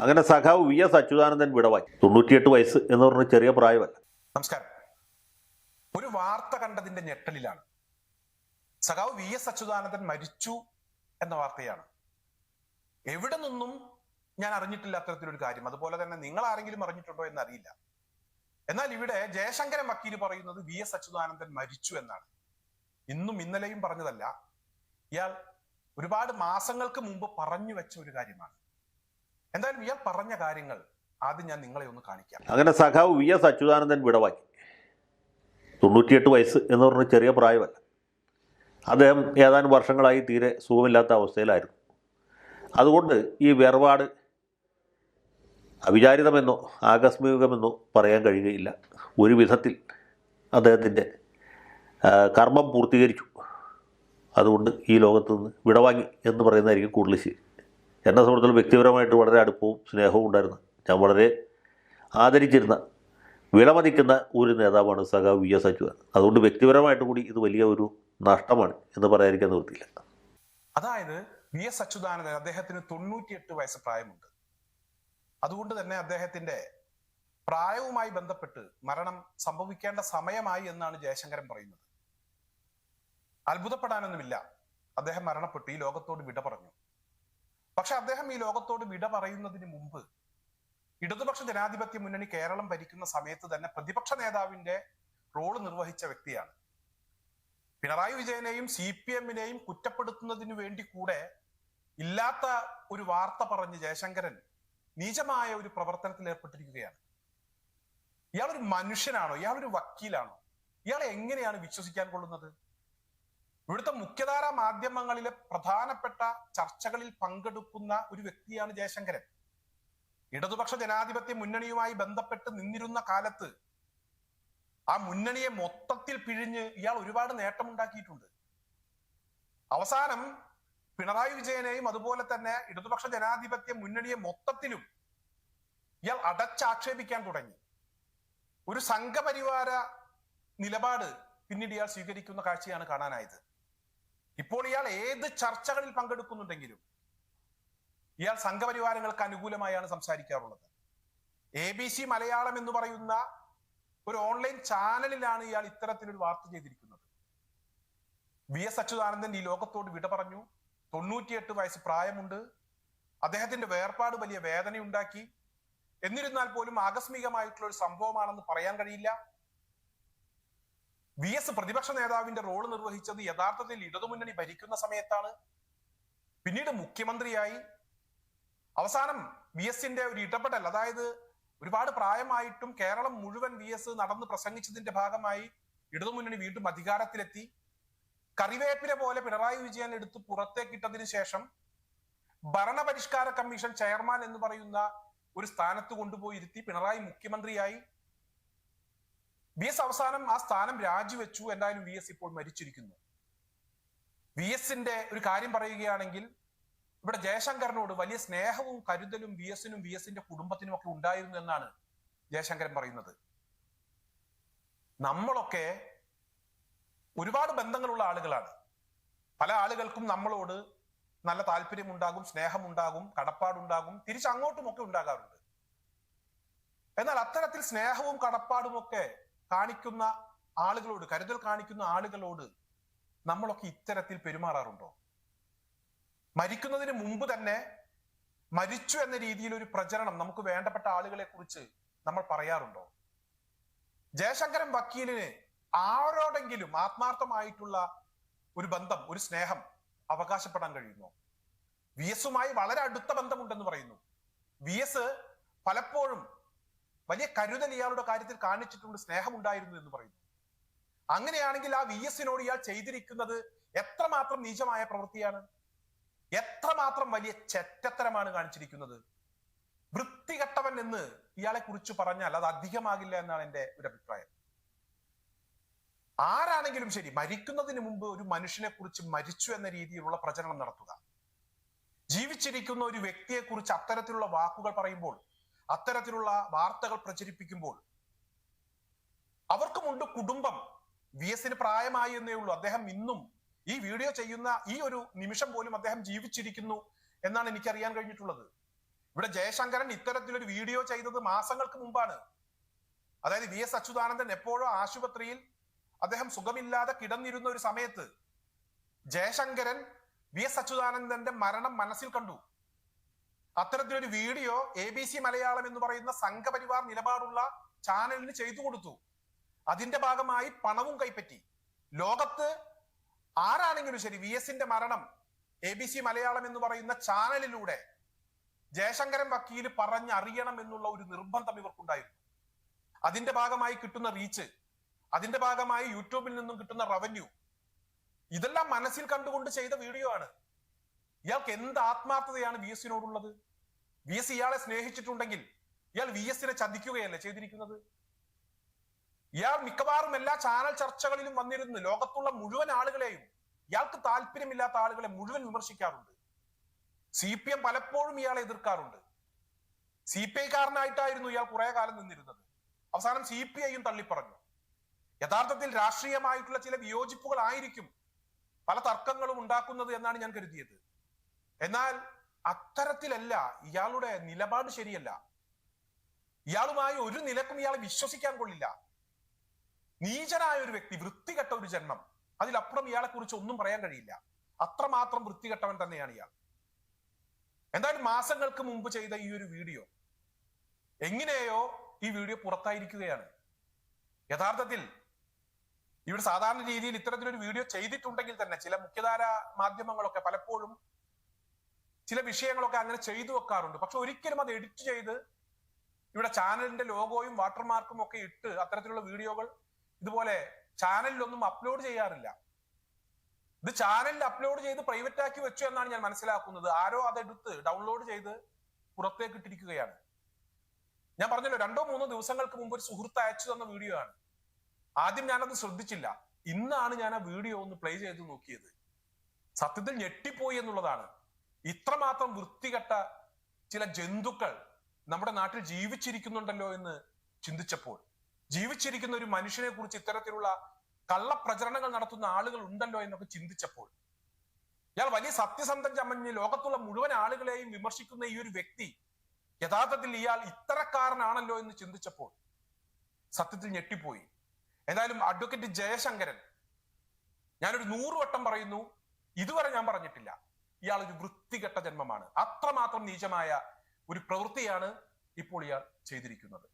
അങ്ങനെ സഖാവ് V S Achuthanandan വിടവായി തൊണ്ണൂറ്റിയെട്ട് വയസ്സ് എന്ന് പറഞ്ഞ ചെറിയ പ്രായമല്ല. നമസ്കാരം. ഒരു വാർത്ത കണ്ടതിന്റെ ഞെട്ടലിലാണ്. സഖാവ് വി എസ് അച്യുതാനന്ദൻ മരിച്ചു എന്ന വാർത്തയാണ്. എവിടെ നിന്നും ഞാൻ അറിഞ്ഞിട്ടില്ല അത്തരത്തിലൊരു കാര്യം. അതുപോലെ തന്നെ നിങ്ങൾ ആരെങ്കിലും അറിഞ്ഞിട്ടുണ്ടോ എന്ന് അറിയില്ല എന്നാൽ ഇവിടെ ജയശങ്കരൻ വക്കീൽ പറയുന്നത് വി എസ് അച്യുതാനന്ദൻ മരിച്ചു എന്നാണ്. ഇന്നും ഇന്നലെയും പറഞ്ഞതല്ല. ഇയാൾ ഒരുപാട് മാസങ്ങൾക്ക് മുമ്പ് പറഞ്ഞു വെച്ച ഒരു കാര്യമാണ്. എന്തായാലും ഇയാൾ പറഞ്ഞ കാര്യങ്ങൾ ആദ്യം ഞാൻ നിങ്ങളെ ഒന്ന് കാണിക്കാം. അങ്ങനെ സഖാവ് വി എസ് അച്യുതാനന്ദൻ വിടവാക്കി തൊണ്ണൂറ്റിയെട്ട് വയസ്സ് എന്ന് പറഞ്ഞ ചെറിയ പ്രായമല്ല. അദ്ദേഹം ഏതാനും വർഷങ്ങളായി തീരെ സുഖമില്ലാത്ത അവസ്ഥയിലായിരുന്നു. അതുകൊണ്ട് ഈ വേർപാട് അവിചാരിതമെന്നോ ആകസ്മികമെന്നോ പറയാൻ കഴിയുകയില്ല. ഒരു വിധത്തിൽ അദ്ദേഹത്തിന്റെ കർമ്മം പൂർത്തീകരിച്ചു. അതുകൊണ്ട് ഈ ലോകത്ത് നിന്ന് വിടവാങ്ങി എന്ന് പറയുന്നതായിരിക്കും കൂടുതൽ ശരി. എന്നെ സംബന്ധിച്ചുള്ള വ്യക്തിപരമായിട്ട് വളരെ അടുപ്പവും സ്നേഹവും ഉണ്ടായിരുന്നു ഞാൻ വളരെ ആദരിച്ചിരുന്ന വിലമതിക്കുന്ന ഒരു നേതാവാണ് സഖാവ് വി എസ് അച്യുതൻ. അതുകൊണ്ട് വ്യക്തിപരമായിട്ട് കൂടി ഇത് വലിയ ഒരു നഷ്ടമാണ് എന്ന് പറയാതിരിക്കാൻ നിവൃത്തിയില്ല. അതായത് വി എസ് അച്യുതാനന്ദൻ അദ്ദേഹത്തിന് തൊണ്ണൂറ്റിയെട്ട് വയസ്സ് പ്രായമുണ്ട്. അതുകൊണ്ട് തന്നെ അദ്ദേഹത്തിന്റെ പ്രായവുമായി ബന്ധപ്പെട്ട് മരണം സംഭവിക്കേണ്ട സമയമായി എന്നാണ് ജയശങ്കരൻ പറയുന്നത്. അത്ഭുതപ്പെടാനൊന്നുമില്ല. അദ്ദേഹം മരണപ്പെട്ടു ഈ ലോകത്തോട് വിട പറഞ്ഞു. പക്ഷെ അദ്ദേഹം ഈ ലോകത്തോട് വിട പറയുന്നതിന് മുമ്പ് ഇടതുപക്ഷ ജനാധിപത്യ മുന്നണി കേരളം ഭരിക്കുന്ന സമയത്ത് തന്നെ പ്രതിപക്ഷ നേതാവിന്റെ റോൾ നിർവഹിച്ച വ്യക്തിയാണ്. പിണറായി വിജയനെയും സി പി എമ്മിനെയും കുറ്റപ്പെടുത്തുന്നതിന് വേണ്ടി കൂടെ ഇല്ലാത്ത ഒരു വാർത്ത പറഞ്ഞ് ജയശങ്കരൻ നീചമായ ഒരു പ്രവർത്തനത്തിൽ ഏർപ്പെട്ടിരിക്കുകയാണ്. ഇയാളൊരു മനുഷ്യനാണോ? ഇയാളൊരു വക്കീലാണോ? ഇയാളെ എങ്ങനെയാണ് വിശ്വസിക്കാൻ കൊള്ളുന്നത്? ഇവിടുത്തെ മുഖ്യധാര മാധ്യമങ്ങളിലെ പ്രധാനപ്പെട്ട ചർച്ചകളിൽ പങ്കെടുക്കുന്ന ഒരു വ്യക്തിയാണ് ജയശങ്കരൻ. ഇടതുപക്ഷ ജനാധിപത്യ മുന്നണിയുമായി ബന്ധപ്പെട്ട് നിന്നിരുന്ന കാലത്ത് ആ മുന്നണിയെ മൊത്തത്തിൽ പിഴിഞ്ഞ് ഇയാൾ ഒരുപാട് നേട്ടമുണ്ടാക്കിയിട്ടുണ്ട്. അവസാനം പിണറായി വിജയനെയും അതുപോലെ തന്നെ ഇടതുപക്ഷ ജനാധിപത്യ മുന്നണിയെ മൊത്തത്തിലും ഇയാൾ അടച്ചാക്ഷേപിക്കാൻ തുടങ്ങി. ഒരു സംഘപരിവാര നിലപാട് പിന്നീട് ഇയാൾ സ്വീകരിക്കുന്ന കാഴ്ചയാണ് കാണാനായത്. ഇപ്പോൾ ഇയാൾ ഏത് ചർച്ചകളിൽ പങ്കെടുക്കുന്നുണ്ടെങ്കിലും ഇയാൾ സംഘപരിവാരങ്ങൾക്ക് അനുകൂലമായാണ് സംസാരിക്കാറുള്ളത്. എ ബി സി മലയാളം എന്ന് പറയുന്ന ഒരു ഓൺലൈൻ ചാനലിലാണ് ഇയാൾ ഇത്തരത്തിലൊരു വാർത്ത ചെയ്തിരിക്കുന്നത്. വി എസ് അച്യുതാനന്ദൻ ഈ ലോകത്തോട് വിട പറഞ്ഞു. തൊണ്ണൂറ്റിയെട്ട് വയസ്സ് പ്രായമുണ്ട്. അദ്ദേഹത്തിന്റെ വേർപാട് വലിയ വേദനയുണ്ടാക്കി. എന്നിരുന്നാൽ പോലും ആകസ്മികമായിട്ടുള്ള ഒരു സംഭവമാണെന്ന് പറയാൻ കഴിയില്ല. വി എസ് പ്രതിപക്ഷ നേതാവിന്റെ റോൾ നിർവഹിച്ചത് യഥാർത്ഥത്തിൽ ഇടതുമുന്നണി ഭരിക്കുന്ന സമയത്താണ്. പിന്നീട് മുഖ്യമന്ത്രിയായി. അവസാനം വി എസിന്റെ ഒരു ഇടപെടൽ അതായത് ഒരുപാട് പ്രായമായിട്ടും കേരളം മുഴുവൻ വി എസ് നടന്ന് പ്രസംഗിച്ചതിന്റെ ഭാഗമായി ഇടതുമുന്നണി വീണ്ടും അധികാരത്തിലെത്തി. കറിവേപ്പില പോലെ പിണറായി വിജയൻ എടുത്ത് പുറത്തേക്കിട്ടതിന് ശേഷം ഭരണപരിഷ്കാര കമ്മീഷൻ ചെയർമാൻ എന്ന് പറയുന്ന ഒരു സ്ഥാനത്ത് കൊണ്ടുപോയി ഇരുത്തി പിണറായി മുഖ്യമന്ത്രിയായി. വി എസ് അവസാനം ആ സ്ഥാനം രാജിവെച്ചു എന്തായാലും വി എസ് ഇപ്പോൾ മരിച്ചിരിക്കുന്നു. വി എസിന്റെ ഒരു കാര്യം പറയുകയാണെങ്കിൽ ഇവിടെ ജയശങ്കറിനോട് വലിയ സ്നേഹവും കരുതലും വി എസിനും വി എസിന്റെ കുടുംബത്തിനും ഒക്കെ ഉണ്ടായിരുന്നു എന്നാണ് ജയശങ്കരൻ പറയുന്നത്. നമ്മളൊക്കെ ഒരുപാട് ബന്ധങ്ങളുള്ള ആളുകളാണ്. പല ആളുകൾക്കും നമ്മളോട് നല്ല താല്പര്യമുണ്ടാകും സ്നേഹമുണ്ടാകും കടപ്പാടുണ്ടാകും തിരിച്ചങ്ങോട്ടും ഒക്കെ ഉണ്ടാകാറുണ്ട്. എന്നാൽ അത്തരത്തിൽ സ്നേഹവും കടപ്പാടും ഒക്കെ കാണിക്കുന്ന ആളുകളോട് കരുതൽ കാണിക്കുന്ന ആളുകളോട് നമ്മളൊക്കെ ഇത്തരത്തിൽ പെരുമാറാറുണ്ടോ? മരിക്കുന്നതിന് മുമ്പ് തന്നെ മരിച്ചു എന്ന രീതിയിൽ ഒരു പ്രചരണം നമുക്ക് വേണ്ടപ്പെട്ട ആളുകളെ കുറിച്ച് നമ്മൾ പറയാറുണ്ടോ? ജയശങ്കരൻ വക്കീലിന് ആരോടെങ്കിലും ആത്മാർത്ഥമായിട്ടുള്ള ഒരു ബന്ധം ഒരു സ്നേഹം അവകാശപ്പെടാൻ കഴിയുന്നു? വി എസുമായി വളരെ അടുത്ത ബന്ധമുണ്ടെന്ന് പറയുന്നു. വി എസ് പലപ്പോഴും വലിയ കരുതൽ ഇയാളുടെ കാര്യത്തിൽ കാണിച്ചിട്ടുണ്ട് സ്നേഹമുണ്ടായിരുന്നു എന്ന് പറയുന്നു. അങ്ങനെയാണെങ്കിൽ ആ വി എസിനോട് ഇയാൾ ചെയ്തിരിക്കുന്നത് എത്രമാത്രം നീചമായ പ്രവൃത്തിയാണ്? എത്രമാത്രം വലിയ ചെറ്റത്തരമാണ് കാണിച്ചിരിക്കുന്നത്? വൃത്തികെട്ടവൻ എന്ന് ഇയാളെ കുറിച്ച് പറഞ്ഞാൽ അത് അധികമാകില്ല എന്നാണ് എന്റെ ഒരു അഭിപ്രായം. ആരാണെങ്കിലും ശരി മരിക്കുന്നതിന് മുമ്പ് ഒരു മനുഷ്യനെ കുറിച്ച് മരിച്ചു എന്ന രീതിയിലുള്ള പ്രചരണം നടത്തുക. ജീവിച്ചിരിക്കുന്ന ഒരു വ്യക്തിയെ കുറിച്ച് അത്തരത്തിലുള്ള വാക്കുകൾ പറയുമ്പോൾ അത്തരത്തിലുള്ള വാർത്തകൾ പ്രചരിപ്പിക്കുമ്പോൾ അവർക്കുമുണ്ട് കുടുംബം. വി എസിന് പ്രായമായി എന്നേ ഉള്ളൂ. അദ്ദേഹം ഇന്നും ഈ വീഡിയോ ചെയ്യുന്ന ഈ ഒരു നിമിഷം പോലും അദ്ദേഹം ജീവിച്ചിരിക്കുന്നു എന്നാണ് എനിക്ക് അറിയാൻ കഴിഞ്ഞിട്ടുള്ളത്. ഇവിടെ ജയശങ്കരൻ ഇത്തരത്തിലൊരു വീഡിയോ ചെയ്തത് മാസങ്ങൾക്ക് മുമ്പാണ്. അതായത് വി എസ് അച്യുതാനന്ദൻ എപ്പോഴും ആശുപത്രിയിൽ അദ്ദേഹം സുഖമില്ലാതെ കിടന്നിരുന്ന ഒരു സമയത്ത് ജയശങ്കരൻ വി എസ് അച്യുതാനന്ദന്റെ മരണം മനസ്സിൽ കണ്ടു. അത്തരത്തിലൊരു video A B C Malayalam എന്ന് പറയുന്ന സംഘപരിവാർ നിലപാടുള്ള ചാനലിന് ചെയ്തു കൊടുത്തു. അതിന്റെ ഭാഗമായി പണവും കൈപ്പറ്റി. ലോകത്ത് ആരാണെങ്കിലും ശരി വി എസിന്റെ മരണം എ ബി സി മലയാളം എന്ന് പറയുന്ന ചാനലിലൂടെ ജയശങ്കരൻ വക്കീൽ പറഞ്ഞറിയണം എന്നുള്ള ഒരു നിർബന്ധം ഇവർക്കുണ്ടായിരുന്നു. അതിന്റെ ഭാഗമായി കിട്ടുന്ന റീച്ച് അതിന്റെ ഭാഗമായി യൂട്യൂബിൽ നിന്നും കിട്ടുന്ന റവന്യൂ ഇതെല്ലാം മനസ്സിൽ കണ്ടുകൊണ്ട് ചെയ്ത വീഡിയോ ആണ്. ഇയാൾക്ക് എന്ത് ആത്മാർത്ഥതയാണ് വി എസിനോടുള്ളത് വി എസ് ഇയാളെ സ്നേഹിച്ചിട്ടുണ്ടെങ്കിൽ ഇയാൾ വി എസിനെ ചതിക്കുകയല്ലേ ചെയ്തിരിക്കുന്നത്? ഇയാൾ മിക്കവാറും എല്ലാ ചാനൽ ചർച്ചകളിലും വന്നിരുന്നു ലോകത്തുള്ള മുഴുവൻ ആളുകളെയും ഇയാൾക്ക് താല്പര്യമില്ലാത്ത ആളുകളെ മുഴുവൻ വിമർശിക്കാറുണ്ട്. സി പി എം പലപ്പോഴും ഇയാളെ എതിർക്കാറുണ്ട്. സി പി ഐക്കാരനായിട്ടായിരുന്നു ഇയാൾ കുറെ കാലം നിന്നിരുന്നത്. അവസാനം സി പി ഐയും തള്ളിപ്പറഞ്ഞു. യഥാർത്ഥത്തിൽ രാഷ്ട്രീയമായിട്ടുള്ള ചില വിയോജിപ്പുകൾ ആയിരിക്കും പല തർക്കങ്ങളും ഉണ്ടാക്കുന്നത് എന്നാണ് ഞാൻ കരുതിയത്. എന്നാൽ അത്തരത്തിലല്ല ഇയാളുടെ നിലപാട് ശരിയല്ല. ഇയാളുമായി ഒരു നിലക്കും ഇയാളെ വിശ്വസിക്കാൻ കൊള്ളില്ല. നീചനായ ഒരു വ്യക്തി വൃത്തികെട്ട ഒരു ജന്മം അതിലപ്പുറം ഇയാളെ കുറിച്ച് ഒന്നും പറയാൻ കഴിയില്ല. അത്രമാത്രം വൃത്തികെട്ടവൻ തന്നെയാണ് ഇയാൾ. എന്തായാലും മാസങ്ങൾക്ക് മുമ്പ് ചെയ്ത ഈ ഒരു വീഡിയോ എങ്ങനെയോ ഈ വീഡിയോ പുറത്തായിരിക്കുകയാണ്. യഥാർത്ഥത്തിൽ ഇവിടെ സാധാരണ രീതിയിൽ ഇത്തരത്തിലൊരു വീഡിയോ ചെയ്തിട്ടുണ്ടെങ്കിൽ തന്നെ ചില മുഖ്യധാര മാധ്യമങ്ങളൊക്കെ പലപ്പോഴും ചില വിഷയങ്ങളൊക്കെ അങ്ങനെ ചെയ്തു വെക്കാറുണ്ട്. പക്ഷെ ഒരിക്കലും അത് എഡിറ്റ് ചെയ്ത് ഇവിടെ ചാനലിന്റെ ലോഗോയും വാട്ടർമാർക്കും ഒക്കെ ഇട്ട് അത്തരത്തിലുള്ള വീഡിയോകൾ ഇതുപോലെ ചാനലിലൊന്നും അപ്ലോഡ് ചെയ്യാറില്ല. ഇത് ചാനലിൽ അപ്ലോഡ് ചെയ്ത് പ്രൈവറ്റ് ആക്കി വെച്ചു എന്നാണ് ഞാൻ മനസ്സിലാക്കുന്നത്. ആരോ അതെടുത്ത് ഡൗൺലോഡ് ചെയ്ത് പുറത്തേക്ക് ഇട്ടിരിക്കുകയാണ്. ഞാൻ പറഞ്ഞല്ലോ രണ്ടോ മൂന്നോ ദിവസങ്ങൾക്ക് മുമ്പ് ഒരു സുഹൃത്ത് അയച്ചു തന്ന വീഡിയോ ആണ്. ആദ്യം ഞാനത് ശ്രദ്ധിച്ചില്ല. ഇന്നാണ് ഞാൻ ആ വീഡിയോ ഒന്ന് പ്ലേ ചെയ്ത് നോക്കിയത്. സത്യത്തിൽ ഞെട്ടിപ്പോയി എന്നുള്ളതാണ്. ഇത്രമാത്രം വൃത്തികെട്ട ചില ജന്തുക്കൾ നമ്മുടെ നാട്ടിൽ ജീവിച്ചിരിക്കുന്നുണ്ടല്ലോ എന്ന് ചിന്തിച്ചപ്പോൾ ജീവിച്ചിരിക്കുന്ന ഒരു മനുഷ്യനെ കുറിച്ച് ഇത്തരത്തിലുള്ള കള്ളപ്രചരണങ്ങൾ നടത്തുന്ന ആളുകൾ ഉണ്ടല്ലോ എന്നൊക്കെ ചിന്തിച്ചപ്പോൾ ഇയാൾ വലിയ സത്യസന്ധം ചമഞ്ഞ് ലോകത്തുള്ള മുഴുവൻ ആളുകളെയും വിമർശിക്കുന്ന ഈ ഒരു വ്യക്തി യഥാർത്ഥത്തിൽ ഇയാൾ ഇത്തരക്കാരനാണല്ലോ എന്ന് ചിന്തിച്ചപ്പോൾ സത്യത്തിൽ ഞെട്ടിപ്പോയി. എന്തായാലും അഡ്വക്കേറ്റ് ജയശങ്കരൻ ഞാനൊരു നൂറ് വട്ടം പറയുന്നു ഇതുവരെ ഞാൻ പറഞ്ഞിട്ടില്ല. ഇയാൾ ഒരു വൃത്തികെട്ട ജന്മമാണ്. അത്രമാത്രം നീചമായ ഒരു പ്രവൃത്തിയാണ് ഇപ്പോൾ ഇയാൾ ചെയ്തിരിക്കുന്നത്.